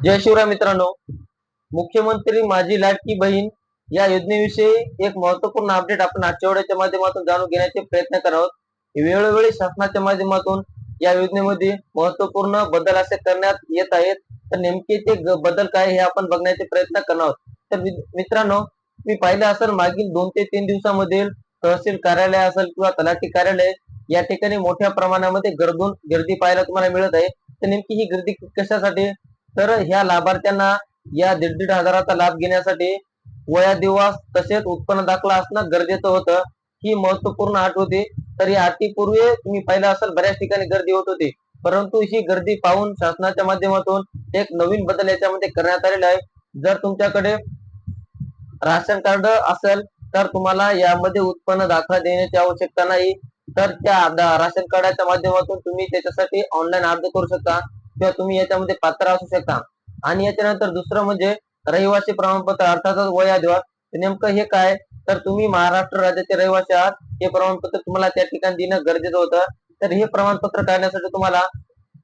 जय शिवराय मित्रांनो. मुख्यमंत्री माझी लाडकी बहीण या योजनेविषयी एक महत्त्वपूर्ण अपडेट आपण आजच्या माध्यमातून जाणून घेण्याचे प्रयत्न करत आहोत. वेळोवेळी शासनाच्या माध्यमातून या योजनेमध्ये महत्त्वपूर्ण बदल असे करण्यात येत आहेत. तर नेमके ते बदल काय हे आपण बघण्याचे प्रयत्न करणार आहोत. तर मित्रांनो मी पाहिलं असेल मागील दोन ते तीन दिवसामधील तहसील कार्यालय असेल किंवा तलाठी कार्यालय या ठिकाणी मोठ्या प्रमाणामध्ये गर्दून गर्दी पाहायला तुम्हाला मिळत आहे. तर नेमकी ही गर्दी कशासाठी तर ह्या लाभार्थ्यांना या दीड दीड हजाराचा लाभ घेण्यासाठी वया दिवस तसेच उत्पन्न दाखला असणं गरजेचं होतं. ही महत्त्वपूर्ण अट होती. तर या अटीपूर्वी तुम्ही पाहिलं असेल बऱ्याच ठिकाणी गर्दी होत होती. परंतु ही गर्दी पाहून शासनाच्या माध्यमातून एक नवीन बदल याच्यामध्ये करण्यात आलेला आहे. जर तुमच्याकडे राशन कार्ड असेल तर तुम्हाला यामध्ये उत्पन्न दाखला देण्याची आवश्यकता नाही. तर त्या राशन कार्डाच्या माध्यमातून तुम्ही त्याच्यासाठी ऑनलाईन अर्ज करू शकता. किंवा तुम्ही याच्यामध्ये पात्र असू शकता. आणि याच्यानंतर दुसरं म्हणजे रहिवासी प्रमाणपत्र अर्थातच वया देवा नेमकं हे काय? तर तुम्ही महाराष्ट्र राज्याचे रहिवासी आहात. हे प्रमाणपत्र तुम्हाला त्या ठिकाणी देणं गरजेचं होतं. तर हे प्रमाणपत्र काढण्यासाठी तुम्हाला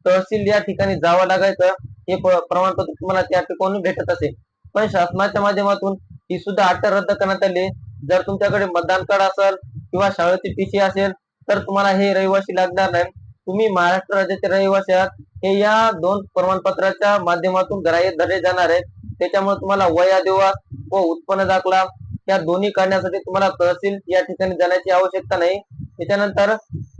तहसील या ठिकाणी जावं लागायचं. हे प्रमाणपत्र तुम्हाला त्या ठिकाणी भेटत असेल. पण शासनाच्या माध्यमातून ही सुद्धा अट रद्द करण्यात आली. जर तुमच्याकडे मतदान कार्ड असेल किंवा शाळेची टीसी असेल तर तुम्हाला हे रहिवासी लागणार नाही. तुम्ही महाराष्ट्र राज्याचे रहिवासी आहात. हे या दोन प्रमाणपत्राच्या माध्यमातून ग्राह्य धरले जाणार आहेत. त्याच्यामुळे तुम्हाला वया देवा व उत्पन्न दाखला या दोन्ही काढण्यासाठी तुम्हाला तहसील या ठिकाणी जाण्याची आवश्यकता नाही. त्याच्यानंतर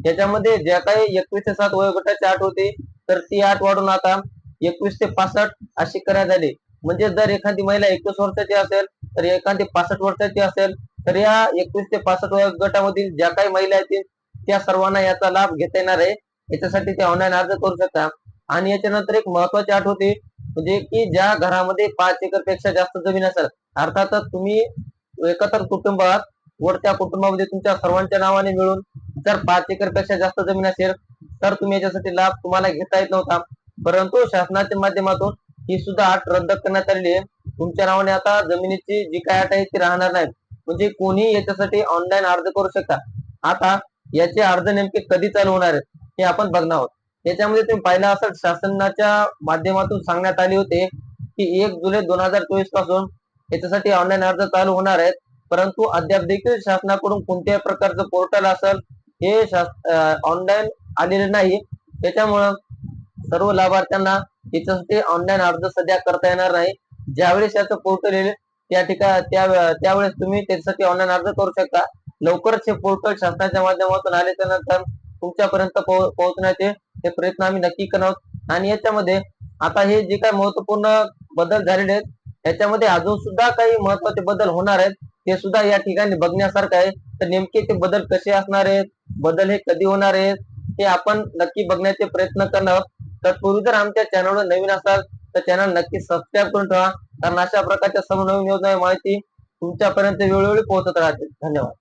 याच्यामध्ये ज्या काही एकवीस ते सात वयोगटाची आठ होती तर ती आठ वाढून आता एकवीस ते पासष्ट अशी करण्यात आली. म्हणजे जर एखादी महिला एकवीस वर्षाची असेल तर एखादी पासष्ट वर्षाची असेल तर या एकवीस ते पासष्ट वयोगटामधील ज्या काही महिला येतील त्या सर्वांना याचा लाभ घेता येणार आहे. याच्यासाठी ते ऑनलाईन अर्ज करू शकता. आणि याच्यानंतर एक महत्वाची अट होती म्हणजे की ज्या घरामध्ये पाच एकरपेक्षा जास्त जमीन असेल अर्थातच तुम्ही एकत्र कुटुंबात आहात वर त्या कुटुंबामध्ये तुमच्या सर्वांच्या नावाने मिळून जर पाच एकरपेक्षा जास्त जमीन असेल तर तुम्ही याच्यासाठी लाभ तुम्हाला घेता येत नव्हता. परंतु शासनाच्या माध्यमातून ही सुद्धा अट रद्द करण्यात आलेली आहे. तुमच्या नावाने आता जमिनीची जी काय अट आहे ती राहणार नाही म्हणजे कोणी याच्यासाठी ऑनलाईन अर्ज करू शकता. आता याचे अर्ज नेमके कधी चालू होणार आहेत? हे आपण बघणार आहोत. याच्यामध्ये तुम्ही पाहिलं असेल शासनाच्या माध्यमातून सांगण्यात आले होते की एक जुलै दोन हजार चोवीसपासून याच्यासाठी ऑनलाईन अर्ज चालू होणार आहेत. परंतु अद्याप देखील शासनाकडून कोणत्याही प्रकारचं पोर्टल असेल हे ऑनलाईन आलेले नाही. त्याच्यामुळं सर्व लाभार्थ्यांना याच्यासाठी ऑनलाईन अर्ज सध्या करता येणार नाही. ज्यावेळेस याचं पोर्टल येईल त्या ठिकाणी त्यावेळेस तुम्ही त्याच्यासाठी ऑनलाईन अर्ज करू शकता. लवकरच हे पोर्टल शासनाच्या माध्यमातून आल्याच्यानंतर तुमच्यापर्यंत पोहोचण्याचे हे प्रयत्न आम्ही नक्की करणार आहोत. आणि याच्यामध्ये आता हे जे काही महत्त्वपूर्ण बदल झालेले आहेत याच्यामध्ये अजून सुद्धा काही महत्त्वाचे बदल होणार आहेत ते सुद्धा या ठिकाणी बघण्यासारखं आहे. तर नेमके ते बदल कसे असणार आहेत बदल हे कधी होणार आहेत हे आपण नक्की बघण्याचे प्रयत्न करणार तत्पूर्वी जर आमच्या चॅनलवर नवीन असाल तर चॅनल नक्की सबस्क्राईब करून ठेवा. कारण अशा प्रकारच्या सर्व नवीन योजना माहिती तुमच्यापर्यंत वेळोवेळी पोहोचत राहते. धन्यवाद.